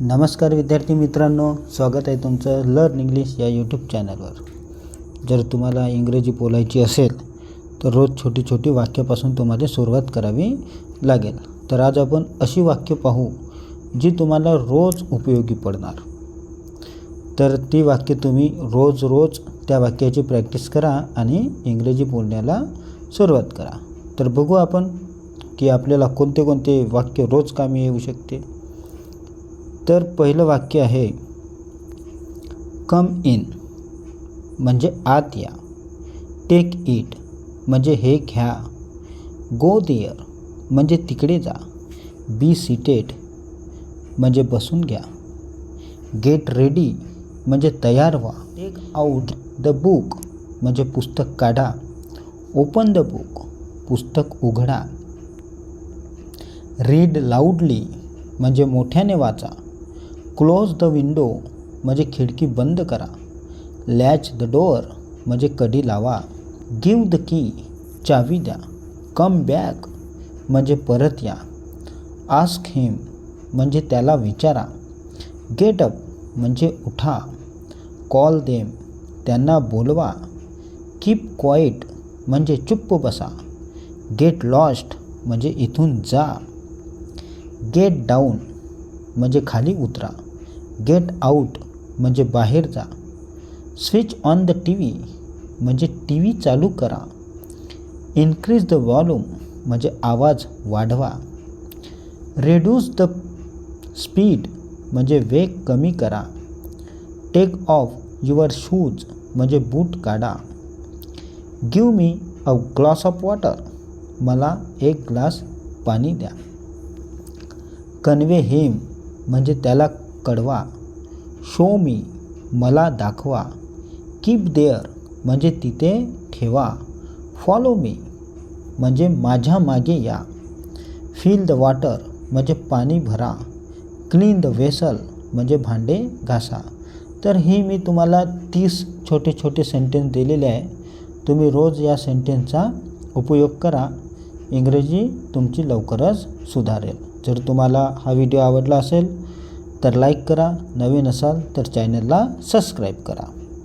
नमस्कार विद्यार्थी मित्रांनो स्वागत आहे तुमचं लर्न इंग्लिश या यूट्यूब चॅनलवर जर तुम्हाला इंग्रजी बोलायची असेल तर रोज छोटी छोटी वाक्यापासून तुम्हाला सुरुवात करावी लागेल. तर आज आपण अशी वाक्य पाहू जी तुम्हाला रोज उपयोगी पडणार. तर ती वाक्य तुम्ही रोज रोज त्या वाक्याची प्रॅक्टिस करा आणि इंग्रजी बोलण्याला सुरुवात करा. तर बघू आपण की आपल्याला कोणते कोणते वाक्य रोज कामी येऊ शकते? तर पहिलं वाक्य आहे, कम इन, म्हणजे आत या. टेक इट, म्हणजे हे घ्या. गो देअर, म्हणजे तिकडे जा. बी सीटेड, म्हणजे बसून घ्या. गेट रेडी, म्हणजे तयार व्हा. टेक आऊट द बुक, म्हणजे पुस्तक काढा. ओपन द बुक, पुस्तक उघडा. रीड लाऊडली, म्हणजे मोठ्याने वाचा. क्लोज द विंडो म्हणजे खिडकी बंद करा। लॅच द डोअर म्हणजे कडी लावा। गिव द की चावी द्या। कम बॅक म्हणजे परत या। आस्क हिम म्हणजे त्याला विचारा। गेट अप म्हणजे उठा। कॉल देम त्यांना बोलवा। कीप क्वाईट म्हणजे चुप्प बसा। गेट लॉस्ट म्हणजे इथून जा। गेट डाऊन म्हणजे खाली उतरा। गेट आऊट म्हणजे बाहेर जा. Switch on the T V म्हणजे टी व्ही चालू करा. इन्क्रीज द वॉल्यूम म्हणजे आवाज़ वाढवा. रेड्यूस द स्पीड म्हणजे वेग कमी करा. टेक ऑफ़ युअर शूज़ म्हणजे बूट काढा. Give me a glass of water, मला एक ग्लास पाणी द्या. कन्वे हेम म्हणजे त्याला कळवा. शो मी मला दाखवा. कीप देअर म्हणजे तिथे ठेवा. फॉलो मी म्हणजे माझ्या मागे या. फील द वॉटर म्हणजे पाणी भरा. क्लीन द वेसल म्हणजे भांडे घासा. तर ही मी तुम्हाला तीस छोटे छोटे सेंटेन्स दिलेले आहे. तुम्ही रोज या सेंटेन्सचा उपयोग करा. इंग्रजी तुमची लवकरच सुधारेल. जर तुम्हाला हा व्हिडिओ आवडला असेल तर लाईक करा. नवीन असाल तर चॅनलला सबस्क्राईब करा.